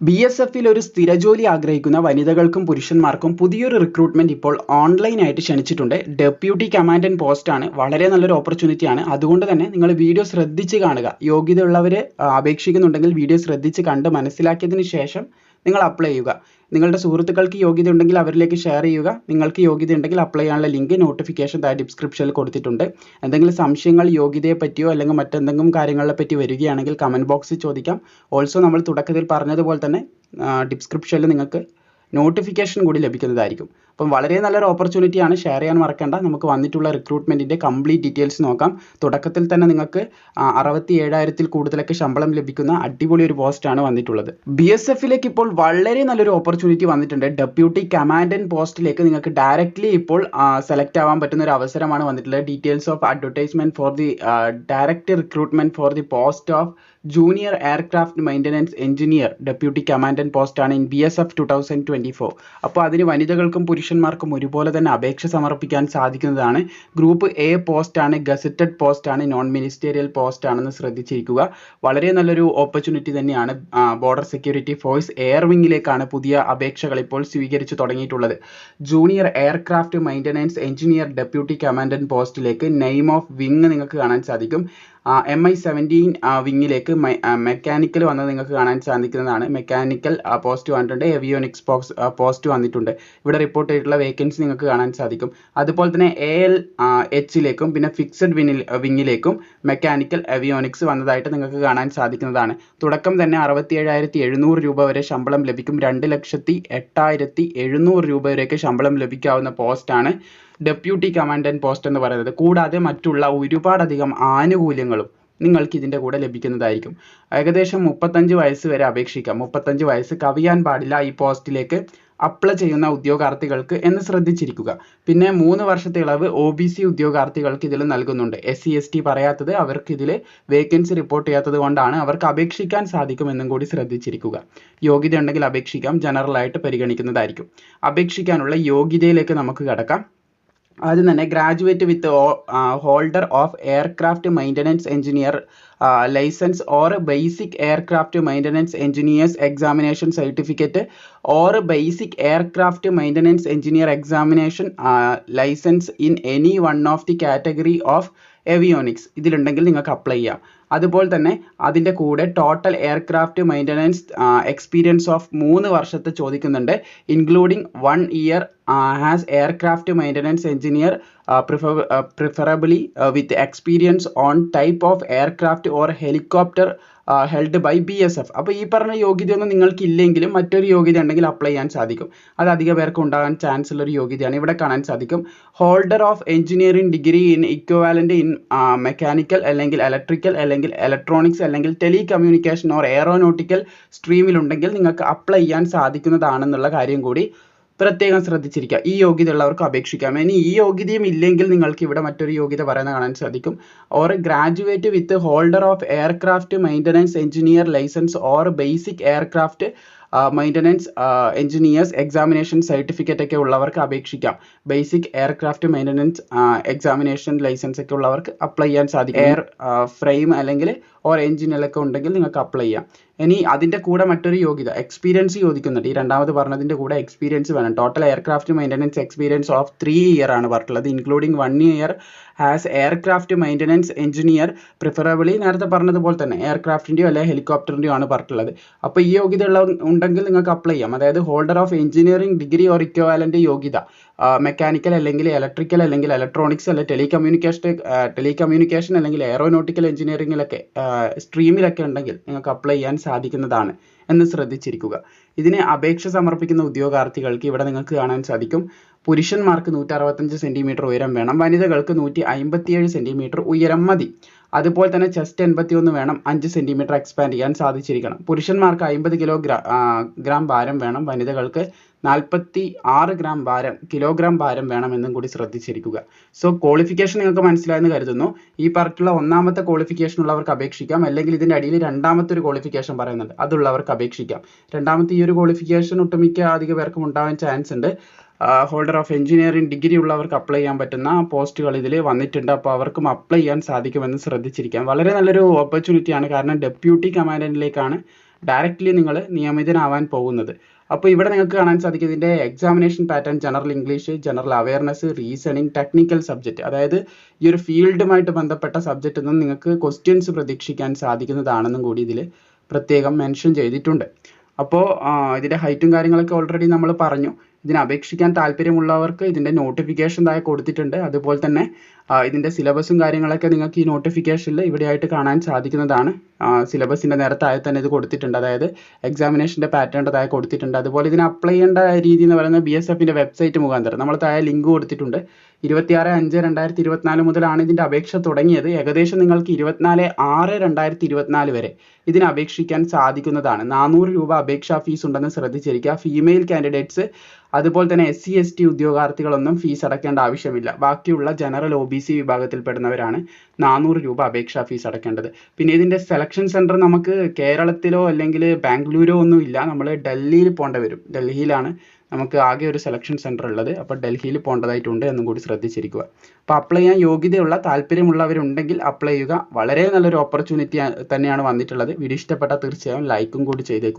B S എഫിൽ ഒരു സ്ഥിരജോലി ആഗ്രഹിക്കുന്ന വനിതകൾക്കും പുരുഷന്മാർക്കും പുതിയൊരു റിക്രൂട്ട്മെന്റ് ഇപ്പോൾ ഓൺലൈനായിട്ട് ക്ഷണിച്ചിട്ടുണ്ട്. ഡെപ്യൂട്ടി കമാൻഡന്റ് ആണ്. വളരെ നല്ലൊരു ഓപ്പർച്യൂണിറ്റി ആണ്. അതുകൊണ്ട് തന്നെ നിങ്ങൾ വീഡിയോ ശ്രദ്ധിച്ച് കാണുക. യോഗ്യതയുള്ളവർ അപേക്ഷിക്കുന്നുണ്ടെങ്കിൽ വീഡിയോ ശ്രദ്ധിച്ച് കണ്ട് മനസ്സിലാക്കിയതിന് ശേഷം നിങ്ങൾ അപ്ലൈ ചെയ്യുക. നിങ്ങളുടെ സുഹൃത്തുക്കൾക്ക് യോഗ്യത ഉണ്ടെങ്കിൽ അവരിലേക്ക് ഷെയർ ചെയ്യുക. നിങ്ങൾക്ക് യോഗ്യത ഉണ്ടെങ്കിൽ അപ്ലൈ ചെയ്യാനുള്ള ലിങ്ക് നോട്ടിഫിക്കേഷൻ താഴെ ഡിസ്ക്രിപ്ഷനിൽ കൊടുത്തിട്ടുണ്ട്. എന്തെങ്കിലും സംശയങ്ങൾ യോഗ്യതയെ പറ്റിയോ അല്ലെങ്കിൽ മറ്റെന്തെങ്കിലും കാര്യങ്ങളെ പറ്റി വരികയാണെങ്കിൽ കമന്റ് ബോക്സിൽ ചോദിക്കാം. ഓൾസോ നമ്മൾ തുടക്കത്തിൽ പറഞ്ഞതുപോലെ തന്നെ ഡിസ്ക്രിപ്ഷനിൽ നിങ്ങൾക്ക് നോട്ടിഫിക്കേഷൻ കൂടി ലഭിക്കുന്നതായിരിക്കും. അപ്പം വളരെ നല്ലൊരു ഓപ്പർച്യൂണിറ്റി ആണ്. ഷെയർ ചെയ്യാൻ മറക്കേണ്ട. നമുക്ക് വന്നിട്ടുള്ള റിക്രൂട്ട്മെന്റിന്റെ കംപ്ലീറ്റ് ഡീറ്റെയിൽസ് നോക്കാം. തുടക്കത്തിൽ തന്നെ നിങ്ങൾക്ക് അറുപത്തി ഏഴായിരത്തിൽ കൂടുതലൊക്കെ ശമ്പളം ലഭിക്കുന്ന അടിപൊളി ഒരു പോസ്റ്റാണ് വന്നിട്ടുള്ളത്. ബി എസ് എഫിലേക്ക് ഇപ്പോൾ വളരെ നല്ലൊരു ഓപ്പർച്യൂണിറ്റി വന്നിട്ടുണ്ട്. ഡെപ്യൂട്ടി കമാൻഡന്റ് പോസ്റ്റിലേക്ക് നിങ്ങൾക്ക് ഡയറക്റ്റ്ലി ഇപ്പോൾ സെലക്ട് ആവാൻ പറ്റുന്ന ഒരു അവസരമാണ് വന്നിട്ടുള്ളത്. Details of advertisement for the direct recruitment for the post of junior aircraft maintenance engineer deputy commandant പോസ്റ്റാണ് in B S F two thousand twenty four അപ്പോൾ അതിന് വനിതകൾക്കും പുരുഷന്മാർക്കും ഒരുപോലെ തന്നെ അപേക്ഷ സമർപ്പിക്കാൻ സാധിക്കുന്നതാണ്. ഗ്രൂപ്പ് എ പോസ്റ്റാണ് ഗസറ്റഡ് ആണ് നോൺ മിനിസ്റ്റീരിയൽ പോസ്റ്റ് ആണെന്ന് ശ്രദ്ധിച്ചിരിക്കുക. വളരെ നല്ലൊരു ഓപ്പർച്യൂണിറ്റി തന്നെയാണ് ബോർഡർ സെക്യൂരിറ്റി ഫോഴ്സ് എയർ വിങ്ങിലേക്കാണ് പുതിയ അപേക്ഷകൾ ഇപ്പോൾ സ്വീകരിച്ചു തുടങ്ങിയിട്ടുള്ളത്. Junior aircraft maintenance engineer deputy commandant പോസ്റ്റിലേക്ക് നെയിം ഓഫ് വിങ് നിങ്ങൾക്ക് കാണാൻ സാധിക്കും. എം ഐ സെവന്റീൻ വിങ്ങിലേക്ക് മെക്കാനിക്കൽ വന്നത് നിങ്ങൾക്ക് കാണാൻ സാധിക്കുന്നതാണ്. മെക്കാനിക്കൽ പോസ്റ്റ് വന്നിട്ടുണ്ട്. എവിയോണിക്സ് ബോക്സ് പോസ്റ്റ് വന്നിട്ടുണ്ട്. ഇവിടെ റിപ്പോർട്ട് ചെയ്തിട്ടുള്ള വേക്കൻസി നിങ്ങൾക്ക് കാണാൻ സാധിക്കും. അതുപോലെ തന്നെ എ എൽ എച്ചിലേക്കും പിന്നെ ഫിക്സഡ് വിനിൽ വിങ്ങിലേക്കും മെക്കാനിക്കൽ എവിയോണിക്സ് വന്നതായിട്ട് നിങ്ങൾക്ക് കാണാൻ സാധിക്കുന്നതാണ്. തുടക്കം തന്നെ അറുപത്തി ഏഴായിരത്തി എഴുന്നൂറ് രൂപ വരെ ശമ്പളം ലഭിക്കും. രണ്ട് ലക്ഷത്തി എട്ടായിരത്തി എഴുന്നൂറ് രൂപ വരെയൊക്കെ ശമ്പളം ലഭിക്കാവുന്ന പോസ്റ്റാണ് ഡെപ്യൂട്ടി കമാൻഡന്റ് പോസ്റ്റ് എന്ന് പറയുന്നത്. കൂടാതെ മറ്റുള്ള ഒരുപാടധികം ആനുകൂല്യങ്ങളും നിങ്ങൾക്ക് ഇതിന്റെ കൂടെ ലഭിക്കുന്നതായിരിക്കും. ഏകദേശം മുപ്പത്തഞ്ച് വയസ്സ് വരെ അപേക്ഷിക്കാം. മുപ്പത്തഞ്ച് വയസ്സ് കവിയാൻ പാടില്ല ഈ പോസ്റ്റിലേക്ക് അപ്ലൈ ചെയ്യുന്ന ഉദ്യോഗാർത്ഥികൾക്ക് എന്ന് ശ്രദ്ധിച്ചിരിക്കുക. പിന്നെ മൂന്ന് വർഷത്തെ ഇളവ് ഒ ബി സി ഉദ്യോഗാർത്ഥികൾക്ക് ഇതിൽ നൽകുന്നുണ്ട്. എസ് സി എസ് ടി പറയാത്തത് അവർക്ക് ഇതിൽ വേക്കൻസി റിപ്പോർട്ട് ചെയ്യാത്തത് കൊണ്ടാണ് അവർക്ക് അപേക്ഷിക്കാൻ സാധിക്കുമെന്നും കൂടി ശ്രദ്ധിച്ചിരിക്കുക. യോഗ്യത ഉണ്ടെങ്കിൽ അപേക്ഷിക്കാം. ജനറൽ ആയിട്ട് പരിഗണിക്കുന്നതായിരിക്കും. അപേക്ഷിക്കാനുള്ള യോഗ്യതയിലേക്ക് നമുക്ക് കടക്കാം. ആദ്യം തന്നെ graduate with holder of aircraft maintenance engineer licence or basic aircraft maintenance engineers examination certificate or basic aircraft maintenance engineer examination licence in any one of the category of avionics ഇതിലുണ്ടെങ്കിൽ നിങ്ങൾക്ക് apply ചെയ്യാം. അതുപോലെ തന്നെ അതിന്റെ കൂടെ total aircraft maintenance experience of മൂന്ന് വർഷത്തെ ചോദിക്കുന്നുണ്ട് including one year has aircraft maintenance engineer prefer preferably with experience on type of aircraft or helicopter held by B S F അപ്പോൾ ഈ പറഞ്ഞ യോഗ്യതയൊന്നും നിങ്ങൾക്ക് ഇല്ലെങ്കിലും മറ്റൊരു യോഗ്യത ഉണ്ടെങ്കിൽ അപ്ലൈ ചെയ്യാൻ സാധിക്കും. അത് അധിക പേർക്ക് ഉണ്ടാകാൻ ചാൻസ് ഉള്ള ഒരു യോഗ്യതയാണ്. ഇവിടെ കാണാൻ സാധിക്കും. Holder of engineering degree in equivalent in mechanical അല്ലെങ്കിൽ ഇലക്ട്രിക്കൽ അല്ലെങ്കിൽ ഇലക്ട്രോണിക്സ് അല്ലെങ്കിൽ ടെലി കമ്മ്യൂണിക്കേഷൻ ഓർ എയറോനോട്ടിക്കൽ സ്ട്രീമിലുണ്ടെങ്കിൽ നിങ്ങൾക്ക് അപ്ലൈ ചെയ്യാൻ സാധിക്കുന്നതാണെന്നുള്ള കാര്യം കൂടി പ്രത്യേകം ശ്രദ്ധിച്ചിരിക്കുക. ഈ യോഗ്യത ഉള്ളവർക്ക് അപേക്ഷിക്കാം. ഇനി ഈ യോഗ്യതയും ഇല്ലെങ്കിൽ നിങ്ങൾക്ക് ഇവിടെ മറ്റൊരു യോഗ്യത പറയുന്നത് കാണാൻ സാധിക്കും. Or graduate with holder of aircraft maintenance engineer licence or basic aircraft maintenance engineers examination certificate ഒക്കെ ഉള്ളവർക്ക് അപേക്ഷിക്കാം. Basic aircraft maintenance examination licence ഒക്കെ ഉള്ളവർക്ക് അപ്ലൈ ചെയ്യാൻ സാധിക്കും. എയർ ഫ്രെയിം അല്ലെങ്കിൽ ഓർ എഞ്ചിനിലൊക്കെ ഉണ്ടെങ്കിൽ നിങ്ങൾക്ക് അപ്ലൈ ചെയ്യാം. ഇനി അതിന്റെ കൂടെ മറ്റൊരു യോഗ്യത എക്സ്പീരിയൻസ് ചോദിക്കുന്നുണ്ട്. ഈ രണ്ടാമത് പറഞ്ഞതിന്റെ കൂടെ എക്സ്പീരിയൻസ് വേണം. Total aircraft maintenance experience of three year ആണ് പറഞ്ഞിട്ടുള്ളത്. Including one year as aircraft maintenance engineer preferably നേരത്തെ പറഞ്ഞതുപോലെ തന്നെ എയർക്രാഫ്റ്റിന്റെയോ അല്ലെങ്കിൽ ഹെലികോപ്റ്ററിന്റെയോ ആണ് പറഞ്ഞിട്ടുള്ളത്. അപ്പോൾ ഈ യോഗ്യത ഉള്ള ഉണ്ടെങ്കിൽ നിങ്ങൾക്ക് അപ്ലൈ ചെയ്യാം. അതായത് holder of engineering degree or equivalent യോഗ്യത. മെക്കാനിക്കൽ അല്ലെങ്കിൽ ഇലക്ട്രിക്കൽ അല്ലെങ്കിൽ ഇലക്ട്രോണിക്സ് അല്ലെങ്കിൽ ടെലികമ്മ്യൂണിക്കേഷൻ ടെലികമ്മ്യൂണിക്കേഷൻ അല്ലെങ്കിൽ എയറോനോട്ടിക്കൽ എഞ്ചിനീയറിംഗിലൊക്കെ സ്ട്രീമിലൊക്കെ ഉണ്ടെങ്കിൽ നിങ്ങൾക്ക് അപ്ലൈ ചെയ്യാൻ സാധിക്കുന്നതാണ് എന്ന് ശ്രദ്ധിച്ചിരിക്കുക. ഇതിന് അപേക്ഷ സമർപ്പിക്കുന്ന ഉദ്യോഗാർത്ഥികൾക്ക് ഇവിടെ നിങ്ങൾക്ക് കാണാൻ സാധിക്കും. പുരുഷന്മാർക്ക് നൂറ്റി അറുപത്തഞ്ച് സെന്റിമീറ്റർ ഉയരം വേണം. വനിതകൾക്ക് നൂറ്റി അമ്പത്തിയേഴ് സെന്റിമീറ്റർ ഉയരം മതി. അതുപോലെ തന്നെ ചെസ്റ്റ് എൺപത്തി ഒന്ന് വേണം. അഞ്ച് സെന്റിമീറ്റർ എക്സ്പാൻഡ് ചെയ്യാൻ സാധിച്ചിരിക്കണം. പുരുഷന്മാർക്ക് അമ്പത് കിലോ ഗ്രാം ഭാരം വേണം. വനിതകൾക്ക് നാൽപ്പത്തി ആറ് ഗ്രാം ഭാരം കിലോഗ്രാം ഭാരം വേണമെന്നും കൂടി ശ്രദ്ധിച്ചിരിക്കുക. സോ ക്വാളിഫിക്കേഷൻ നിങ്ങൾക്ക് മനസ്സിലായെന്ന് കരുതുന്നു. ഈ പറഞ്ഞിട്ടുള്ള ഒന്നാമത്തെ ക്വാളിഫിക്കേഷൻ ഉള്ളവർക്ക് അപേക്ഷിക്കാം. അല്ലെങ്കിൽ ഇതിന്റെ അടിയിൽ രണ്ടാമത്തെ ഒരു ക്വാളിഫിക്കേഷൻ പറയുന്നുണ്ട്. അതുള്ളവർക്ക് അപേക്ഷിക്കാം. രണ്ടാമത്തെ ഈ ഒരു ക്വാളിഫിക്കേഷൻ ഒട്ടുമിക്ക അധിക പേർക്കും ഉണ്ടാവാൻ ചാൻസ് ഉണ്ട്. ഹോൾഡർ ഓഫ് എഞ്ചിനീയറിംഗ് ഡിഗ്രി ഉള്ളവർക്ക് അപ്ലൈ ചെയ്യാൻ പറ്റുന്ന പോസ്റ്റുകൾ ഇതിൽ വന്നിട്ടുണ്ട്. അപ്പോൾ അവർക്കും അപ്ലൈ ചെയ്യാൻ സാധിക്കുമെന്ന് ശ്രദ്ധിച്ചിരിക്കാം. വളരെ നല്ലൊരു ഓപ്പർച്യൂണിറ്റിയാണ് കാരണം ഡെപ്യൂട്ടി കമാൻഡന്റിലേക്കാണ് ഡയറക്റ്റ്ലി നിങ്ങൾ നിയമിതനാവാൻ പോകുന്നത്. അപ്പോൾ ഇവിടെ നിങ്ങൾക്ക് കാണാൻ സാധിക്കും ഇതിന്റെ examination pattern general English general awareness reasoning technical subject അതായത് ഈ ഒരു ഫീൽഡുമായിട്ട് ബന്ധപ്പെട്ട സബ്ജക്റ്റിൽ നിന്നും നിങ്ങൾക്ക് ക്വസ്റ്റ്യൻസ് പ്രതീക്ഷിക്കാൻ സാധിക്കുന്നതാണെന്നും കൂടി ഇതിൽ പ്രത്യേകം മെൻഷൻ ചെയ്തിട്ടുണ്ട്. അപ്പോൾ ഇതിന്റെ ഹൈറ്റും കാര്യങ്ങളൊക്കെ ഓൾറെഡി നമ്മൾ പറഞ്ഞു. ഇതിന് അപേക്ഷിക്കാൻ താല്പര്യമുള്ളവർക്ക് ഇതിന്റെ നോട്ടിഫിക്കേഷൻ താഴെ കൊടുത്തിട്ടുണ്ട്. അതുപോലെ തന്നെ ഇതിന്റെ സിലബസും കാര്യങ്ങളൊക്കെ നിങ്ങൾക്ക് ഈ നോട്ടിഫിക്കേഷനിൽ ഇവിടെയായിട്ട് കാണാൻ സാധിക്കുന്നതാണ്. സിലബസിന്റെ നേരെ താഴെ തന്നെ ഇത് കൊടുത്തിട്ടുണ്ട്. അതായത് എക്സാമിനേഷന്റെ പാറ്റേൺ താഴെ കൊടുത്തിട്ടുണ്ട്. അതുപോലെ ഇതിന് അപ്ലൈ ചെയ്യേണ്ട രീതി എന്ന് പറയുന്നത് ബി എസ് എഫിന്റെ വെബ്സൈറ്റ് മുഖാന്തരം. നമ്മൾ താഴെ ലിങ്ക് കൊടുത്തിട്ടുണ്ട്. ഇരുപത്തിയാറ് അഞ്ച് രണ്ടായിരത്തി ഇരുപത്തിനാല് മുതലാണ് ഇതിന്റെ അപേക്ഷ തുടങ്ങിയത്. ഏകദേശം നിങ്ങൾക്ക് ഇരുപത്തിനാല് ആറ് രണ്ടായിരത്തി ഇരുപത്തിനാല് വരെ ഇതിന് അപേക്ഷിക്കാൻ സാധിക്കുന്നതാണ്. നാനൂറ് രൂപ അപേക്ഷാ ഫീസ് ഉണ്ടെന്ന് ശ്രദ്ധിച്ചിരിക്കുക. ഫീമെയിൽ കാൻഡിഡേറ്റ്സ് അതുപോലെ തന്നെ എസ് സി എസ് ടി ഉദ്യോഗാർത്ഥികളൊന്നും ഫീസ് അടക്കേണ്ട ആവശ്യമില്ല. ബാക്കിയുള്ള ജനറൽ ഒ ബി സി വിഭാഗത്തിൽപ്പെടുന്നവരാണ്. നാനൂറ് രൂപ അപേക്ഷാ ഫീസ് അടക്കേണ്ടത്. പിന്നെ ഇതിന്റെ സെലക്ഷൻ സെന്റർ നമുക്ക് കേരളത്തിലോ അല്ലെങ്കിൽ ബാംഗ്ലൂരോ ഒന്നും ഇല്ല. നമ്മൾ ഡൽഹിയിൽ പോകേണ്ടി വരും. ഡൽഹിയിലാണ് നമുക്ക് ആകെ ഒരു സെലക്ഷൻ സെന്റർ ഉള്ളത്. അപ്പോൾ ഡൽഹിയിൽ പോകേണ്ടതായിട്ടുണ്ട് എന്നും കൂടി ശ്രദ്ധിച്ചിരിക്കുക. അപ്പോൾ അപ്ലൈ ചെയ്യാൻ യോഗ്യതയുള്ള താല്പര്യമുള്ളവരുണ്ടെങ്കിൽ അപ്ലൈ ചെയ്യുക. വളരെ നല്ലൊരു ഓപ്പർച്യൂണിറ്റി തന്നെയാണ് വന്നിട്ടുള്ളത്. വീഡിയോ ഇഷ്ടപ്പെട്ടാൽ തീർച്ചയായും ലൈക്കും കൂടി ചെയ്തേക്കുക.